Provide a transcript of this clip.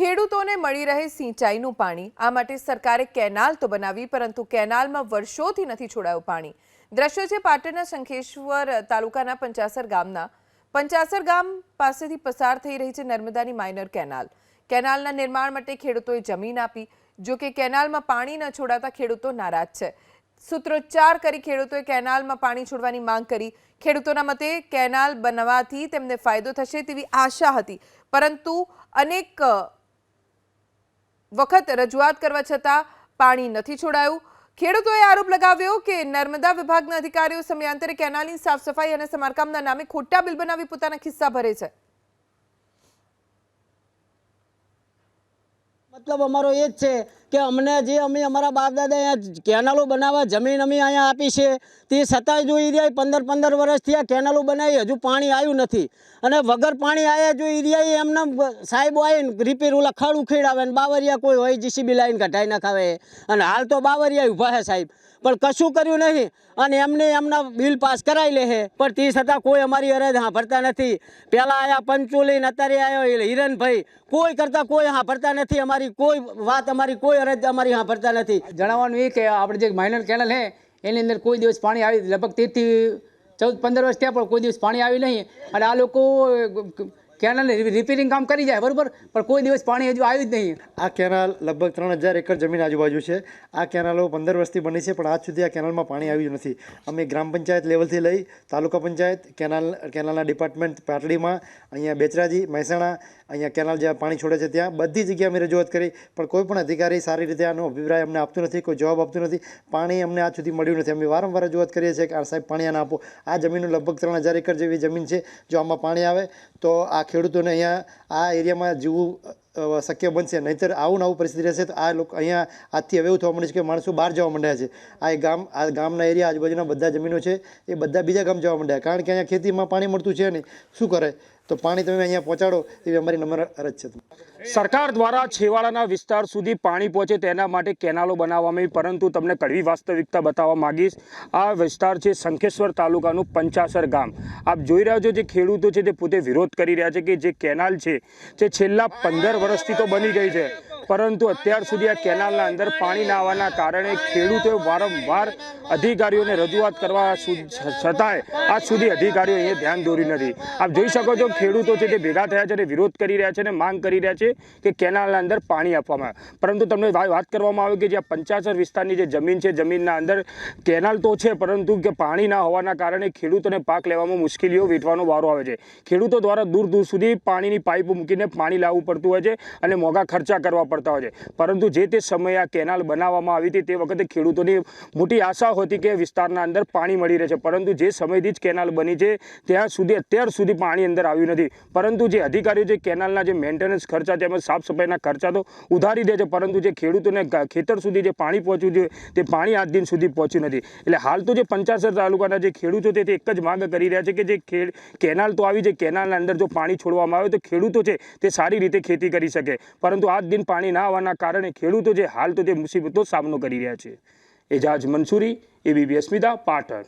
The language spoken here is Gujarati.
ખેડૂતોને મળી રહે સિંચાઈનું પાણી. આ માટે સરકારે કેનાલ તો બનાવી, પરંતુ કેનાલમાં વર્ષોથી નથી છોડાયું પાણી. દ્રશ્ય છે પાટણના શંખેશ્વર તાલુકાના પંચાસર ગામના. પંચાસર ગામ પાસેથી પસાર થઈ રહી છે નર્મદાની માઇનર કેનાલ. કેનાલના નિર્માણ માટે ખેડૂતોએ જમીન આપી. જો કે કેનાલમાં પાણી ન છોડાતા ખેડૂતો નારાજ છે. સૂત્રોચ્ચાર કરી ખેડૂતોએ કેનાલમાં પાણી છોડવાની માંગ કરી. ખેડૂતોના મતે કેનાલ બનવાથી તેમને ફાયદો થશે તેવી આશા હતી. પરંતુ અનેક વખત રજૂઆત કરવા છતાં પાણી નથી છોડાયું. ખેડૂતોએ આરોપ લગાવ્યો કે નર્મદા વિભાગના અધિકારીઓ સમયાંતરે કેનાલની સાફ સફાઈ અને સમારકામના નામે ખોટા બિલ બનાવી પોતાના ખિસ્સા ભરે છે. મતલબ અમારો એ જ છે કે અમને જે અમે અમારા બાપ દાદા અહીંયા કેનાલો બનાવવા જમીન અમે અહીંયા આપી છે, તે છતાંય જો એરિયાએ પંદર પંદર વર્ષથી આ કેનાલો બનાવી, હજુ પાણી આવ્યું નથી. અને વગર પાણી આવ્યા જો એરિયાએ એમને સાહેબો આવીને રિપેર ઓલા ખડ ઉખેડાવે ને બાવરિયા કોઈ હોય જીસીબી લાઈન કઢાઈ નાખાવે. અને હાલ તો બાવરિયા ઊભા છે સાહેબ. પણ કશું કર્યું નહીં. અને એમને એમના બિલ પાસ કરાવી લે છે પણ તે છતાં કોઈ અમારી અરજ સાંભળતા નથી. પહેલાં આયા પંચોલીને અત્યારે આવ્યો હિરણભાઈ. કોઈ કરતાં કોઈ સાંભળતા નથી. અમારી કોઈ વાત અમારી કોઈ અરજ અમારી સાંભળતા નથી. જણાવવાનું એ કે આપણે જે માઇનર કેનલ હે એની અંદર કોઈ દિવસ પાણી આવી, લગભગ તેરથી ચૌદ, પંદર વર્ષ થયા પણ કોઈ દિવસ પાણી આવ્યું નહીં. અને આ લોકો કેનલ રિપેરિંગ કામ કરી જાય, બરાબર? પણ કોઈ દિવસ પાણી હજુ આવ્યું જ નહીં. આ કેનાલ લગભગ ત્રણ હજાર એકર જમીન આજુબાજુ છે. આ કેનાલો પંદર વર્ષથી બની છે, પણ આજ સુધી આ કેનાલમાં પાણી આવ્યું નથી. અમે ગ્રામ પંચાયત લેવલથી લઈ તાલુકા પંચાયત, કેનાલ, કેનાલના ડિપાર્ટમેન્ટ પાટડીમાં, અહીંયા બેચરાજી, મહેસાણા, અહીંયા કેનાલ જ્યાં પાણી છોડે છે ત્યાં બધી જગ્યાએ અમે રજૂઆત કરી, પણ કોઈ પણ અધિકારી સારી રીતે આનો અભિપ્રાય અમને આપતું નથી, કોઈ જવાબ આપતું નથી. પાણી અમને આજ સુધી મળ્યું નથી. અમે વારંવાર રજૂઆત કરીએ છીએ કે, આ સાહેબ પાણી આને આપો. આ જમીનનું લગભગ ત્રણ હજાર એકર જેવી જમીન છે. જો આમાં પાણી આવે, તો આ ખેડૂતોને અહીંયા આ એરિયામાં જીવવું શક્ય બનશે. નહીંતર આવું ને આવું પરિસ્થિતિ રહેશે તો આ લોકો અહીંયા આજથી હવે એવું થવા માંડ્યું છે કે માણસો બહાર જવા માંડ્યા છે. આ ગામ, આ ગામના એરિયા આજુબાજુના બધા જમીનો છે, એ બધા બીજા ગામ જવા માંડ્યા કારણ કે અહીંયા ખેતીમાં પાણી મળતું છે નહીં. શું કરે? તો પાણી તમે અહીંયા પહોંચાડો એવી અમારી નમ્ર અરજ છે સરકાર દ્વારા છેવાડાના વિસ્તાર સુધી પાણી પહોંચે તેના માટે કેનાલો બનાવવામાં આવી, પરંતુ તમને કડવી વાસ્તવિકતા બતાવવા માંગીશ. આ વિસ્તાર છે શંખેશ્વર તાલુકાનું પંચાસર ગામ. આપ જોઈ રહ્યા છો જે ખેડૂતો છે તે પોતે વિરોધ કરી રહ્યા છે કે જે કેનાલ છે જે છેલ્લા પંદર વર્ષથી તો બની ગઈ છે. પરંતુ અત્યાર સુધી આ કેનાલના અંદર પાણી ના આવવાના કારણે ખેડૂતોએ વારંવાર અધિકારીઓને રજૂઆત કરવા છતાંય આજ સુધી અધિકારીઓ અહીંયા ધ્યાન દોર્યું નથી. આપ જોઈ શકો છો ખેડૂતો છે તે ભેગા થયા છે અને વિરોધ કરી રહ્યા છે અને માંગ કરી રહ્યા છે કે કેનાલના અંદર પાણી આપવામાં પરંતુ તમને વાત કરવામાં આવે કે જે પંચાસર વિસ્તારની જે જમીન છે, જમીનના અંદર કેનાલ તો છે, પરંતુ કે પાણી ના હોવાના કારણે ખેડૂતોને પાક લેવામાં મુશ્કેલીઓ વેઠવાનો વારો આવે છે. ખેડૂતો દ્વારા દૂર દૂર સુધી પાણીની પાઇપો મૂકીને પાણી લાવવું પડતું હોય છે અને મોંઘા ખર્ચા કરવા પડતા હોય છે. પરંતુ જે તે સમયે આ કેનાલ બનાવવામાં આવી હતી તે વખતે ખેડૂતોની મોટી આશા હતી કે વિસ્તારના અંદર પાણી મળી રહે છે. પરંતુ જે સમયથી જ કેનાલ બની છે, ત્યાં સુધી અત્યાર સુધી પાણી અંદર આવ્યું નથી. પરંતુ જે અધિકારીઓ જે કેનાલના જે મેન્ટેનન્સ ખર્ચા તેમજ સાફ સફાઈના ખર્ચા તો ઉધારી દે છે, પરંતુ જે ખેડૂતોને ખેતર સુધી જે પાણી પહોંચ્યું છે, તે પાણી આજ દિન સુધી પહોંચ્યું નથી. એટલે હાલ તો જે પંચાસર તાલુકાના જે ખેડૂતો છે, તે એક જ માંગ કરી રહ્યા છે કે જે કેનાલ તો આવી છે, કેનાલના અંદર જો પાણી છોડવામાં આવે તો ખેડૂતો છે, તે સારી રીતે ખેતી કરી શકે. પરંતુ આજ દિન પાણી ના આવવાના કારણે ખેડૂતો જે હાલ તો જે મુસીબતો સામનો કરી રહ્યા છે. એજાજ મંસૂરી એબીપી અસ્મિતા, પાટણ.